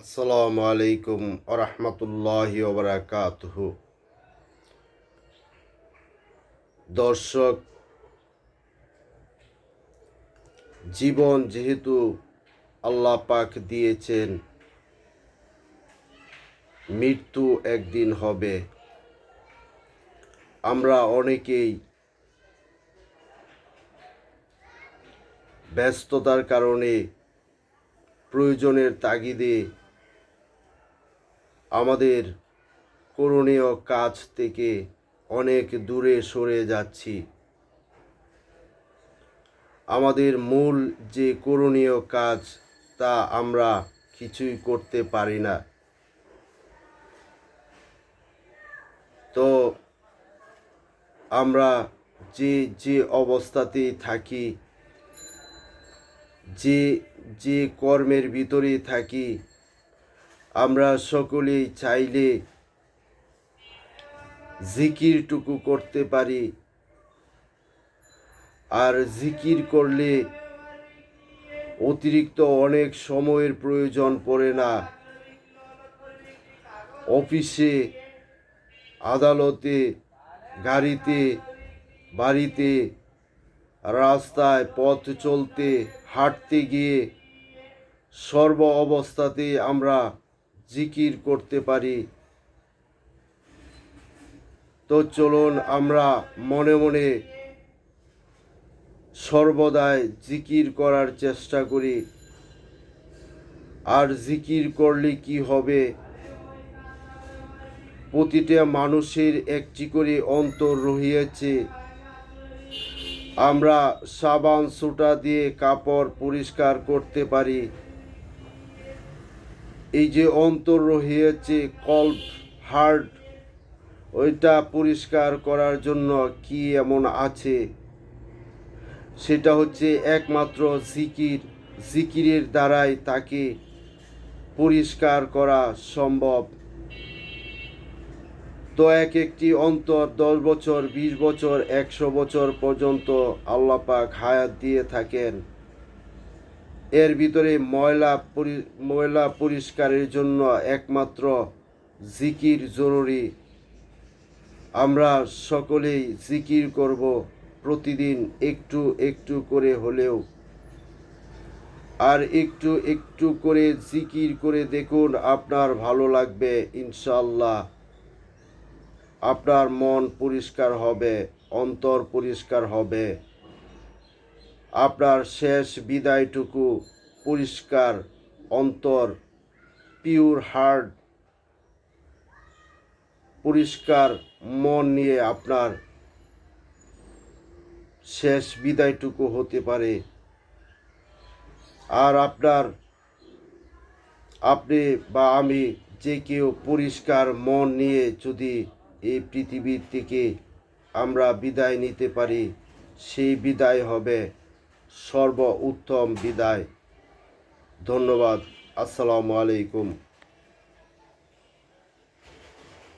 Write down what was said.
আসসালামু আলাইকুম আরহামতুল্লাহি ওবরাকাতুহ। দর্শক, জীবন যেহেতু আল্লাহ পাক দিয়েছেন, মৃত্যু একদিন হবে। আমরা অনেকেই ব্যস্ততার কারণে প্রয়োজনের তাগিদে আমাদের করণীয় কাজ থেকে অনেক দূরে সরে যাচ্ছি। আমাদের মূল যে করণীয় কাজ তা আমরা কিছুই করতে পারি না। তো আমরা যে যে অবস্থাতেই থাকি, যে যে কর্মের ভিতরে থাকি আমরা সকলেই চাইলে জিকিরটুকু করতে পারি। আর জিকির করলে অতিরিক্ত অনেক সময়ের প্রয়োজন পড়ে না। অফিসে, আদালতে, গাড়িতে, বাড়িতে, রাস্তায় পথ চলতে, হাঁটতে গিয়ে সর্ব অবস্থাতে আমরা জিকির করতে পারি। তো চলুন আমরা মনে মনে সর্বদাই জিকির করার চেষ্টা করি। আর জিকির করলে কি হবে? প্রতিটা মানুষের একটি করে অন্তর রহিয়াছে। আমরা সাবান সুটা দিয়ে কাপড় পরিষ্কার করতে পারি। এই যে অন্তর রহিয়েছে, কল্প, হার্ট, ওইটা পরিষ্কার করার জন্য কি এমন আছে? সেটা হচ্ছে একমাত্র জিকির, জিকিরের দ্বারাই তাকে পরিষ্কার করা সম্ভব। তো এক একটি অন্তর দশ বছর, বিশ বছর, একশো বছর পর্যন্ত আল্লাহ পাক হায়াত দিয়ে থাকেন। এর ভিতরে ময়লা ময়লা পরিষ্কারের জন্য একমাত্র জিকির জরুরি। আমরা সকলেই জিকির করব প্রতিদিন একটু একটু করে হলেও। আর একটু একটু করে জিকির করে দেখুন আপনার ভালো লাগবে ইনশাল্লাহ আপনার মন পরিষ্কার হবে, অন্তর পরিষ্কার হবে। আপনার শেষ বিদায়টুকু পরিষ্কার, অন্তর পিওর হার্ট পরিষ্কার মন নিয়ে আপনার শেষ বিদায়টুকু হতে পারে। আর আপনার, আপনি বা আমি যে কেউ পরিষ্কার মন নিয়ে যদি এই পৃথিবীর থেকে আমরা বিদায় নিতে পারি, সেই বিদায় হবে সর্ব উত্তম বিদায়। ধন্যবাদ। আসসালামু আলাইকুম।